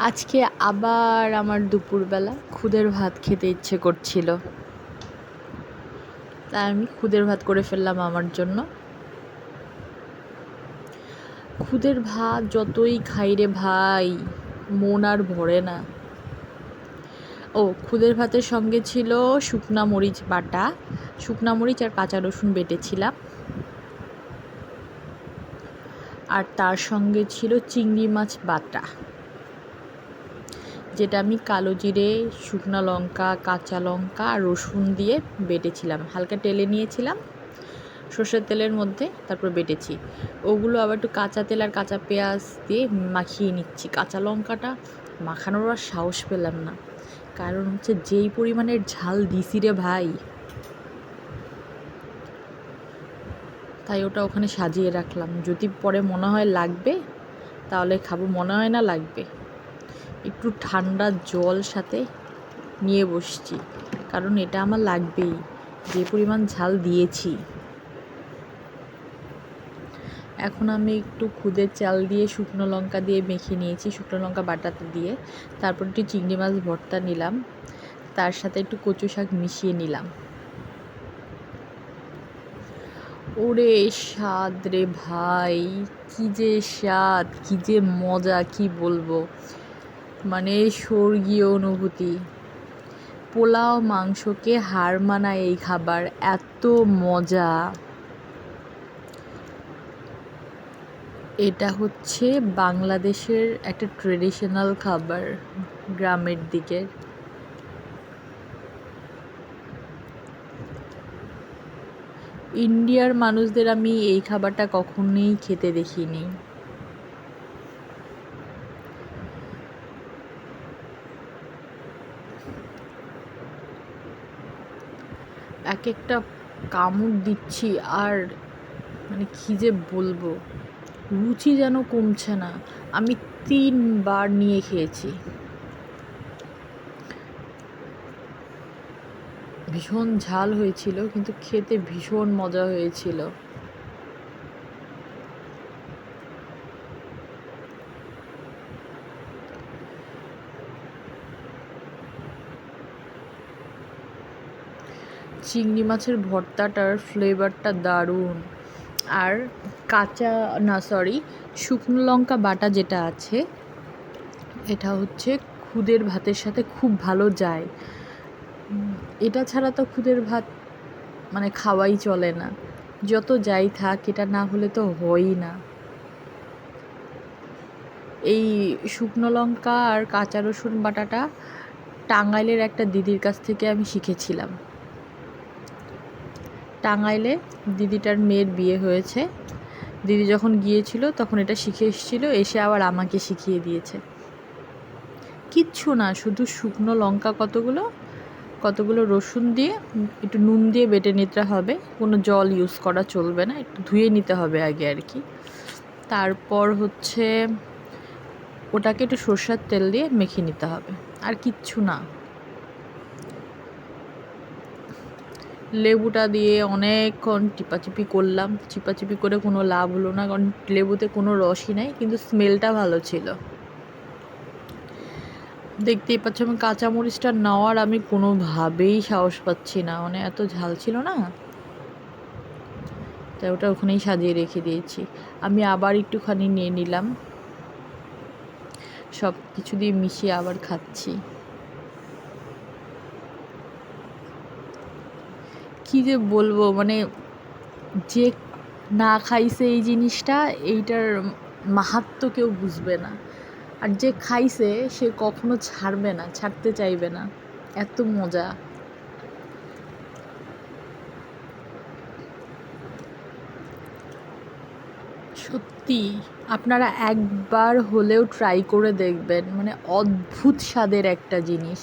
আজকে আবার আমার দুপুরবেলা খুদের ভাত খেতে ইচ্ছে করছিল। তাই আমি খুদের ভাত করে ফেললাম আমার জন্য। খুদের ভাত যতই খাই রে ভাই, মন আর ভরে না। ও, খুদের ভাতের সঙ্গে ছিল শুকনা মরিচ বাটা, শুকনা মরিচ আর কাঁচা রসুন বেটেছিলাম। আর তার সঙ্গে ছিল চিংড়ি মাছ বাটা। যেটা আমি কালো জিরে, শুকনো লঙ্কা, কাঁচা লঙ্কা আর রসুন দিয়ে বেটেছিলাম। হালকা টেলে নিয়েছিলাম, সর্ষের তেলের মধ্যে তারপর বেটেছি। ওগুলো আবার একটু কাঁচা তেল আর কাঁচা পেঁয়াজ দিয়ে মাখিয়ে নিচ্ছি। কাঁচা লঙ্কাটা মাখানোর আর সাহস পেলাম না। কারণ হচ্ছে যেই পরিমাণের ঝাল দিছি রে ভাই, তাই ওটা ওখানে সাজিয়ে রাখলাম। যদি পরে মনে হয় লাগবে, তাহলে খাব। মনে হয় না লাগবে। একটু ঠান্ডা জল সাথে নিয়ে বসছি। কারণ এটা আমার লাগবেই। যে পরিমাণ ঝাল দিয়েছি। এখন আমি একটু খুদের চাল দিয়ে শুকনো লঙ্কা দিয়ে মেখে নিয়েছি, শুকনো লঙ্কা বাটাতে দিয়ে। তারপর একটু চিংড়ি মাছ ভর্তা নিলাম। তার সাথে একটু কচু শাক মিশিয়ে নিলাম। ওরে স্বাদ রে ভাই! কি যে স্বাদ, কি যে মজা, কি বলব? মানে স্বর্গীয় অনুভূতি। পোলাও মাংসকে হার মানায় এই খাবার, এত মজা। এটা হচ্ছে বাংলাদেশের একটা ট্রেডিশনাল খাবার গ্রামের দিকের ইন্ডিয়ার মানুষদের আমি এই খাবারটা কখনোই খেতে দেখিনি। এক একটা কামড় দিচ্ছি আর মানে কী যে বলব? রুচি যেন কমছে না। আমি তিনবার নিয়ে খেয়েছি। ভীষণ ঝাল হয়েছিল, কিন্তু খেতে ভীষণ মজা হয়েছিল। চিংড়ি মাছের ভর্তাটার ফ্লেভারটা দারুণ। আর কাঁচা, না সরি শুকনো লঙ্কা বাটা যেটা আছে, এটা হচ্ছে খুদের ভাতের সাথে খুব ভালো যায়। এটা ছাড়া তো খুদের ভাত মানে খাওয়াই চলে না। যত যাই থাক, এটা না হলে তো হয়ই না। এই শুকনো লঙ্কা আর কাঁচা রসুন বাটাটা টাঙ্গাইলের একটা দিদির কাছ থেকে আমি শিখেছিলাম। টাঙ্গাইলে দিদিটার মেয়ের বিয়ে হয়েছে। দিদি যখন গিয়েছিল তখন এটা শিখে এসেছিল, এসে আবার আমাকে শিখিয়ে দিয়েছে। কিচ্ছু না, শুধু শুকনো লঙ্কা কতগুলো কতগুলো রসুন দিয়ে, একটু নুন দিয়ে বেটে নিতে হবে। কোনো জল ইউজ করা চলবে না, একটু ধুয়ে নিতে হবে আগে আর কি। তারপর হচ্ছে, ওটাকে একটু সর্ষের তেল দিয়ে মেখে নিতে হবে। আর কিচ্ছু না। লেবুটা দিয়ে অনেকক্ষণ চিপাচিপি করলাম। চিপাচিপি করে কোনো লাভ হলো না, কারণ লেবুতে কোনো রসই নাই, কিন্তু স্মেলটা ভালো ছিল। দেখতেই পাচ্ছ আমি কাঁচামরিচটা নেওয়ার আমি কোনোভাবেই সাহস পাচ্ছি না। মানে এত ঝাল ছিল না? তাই ওটা ওখানেই সাজিয়ে রেখে দিয়েছি। আমি আবার একটুখানি নিয়ে নিলাম। সব কিছু দিয়ে মিশিয়ে আবার খাচ্ছি। কি যে বলব? মানে যে না খাইছে এই জিনিসটা, এইটার মাহাত্ম কেউ বুঝবে না। আর যে খাইছে, সে কখনো ছাড়বে না, ছাড়তে চাইবে না। এত মজা। সত্যি, আপনারা একবার হলেও ট্রাই করে দেখবেন। মানে অদ্ভুত স্বাদের একটা জিনিস।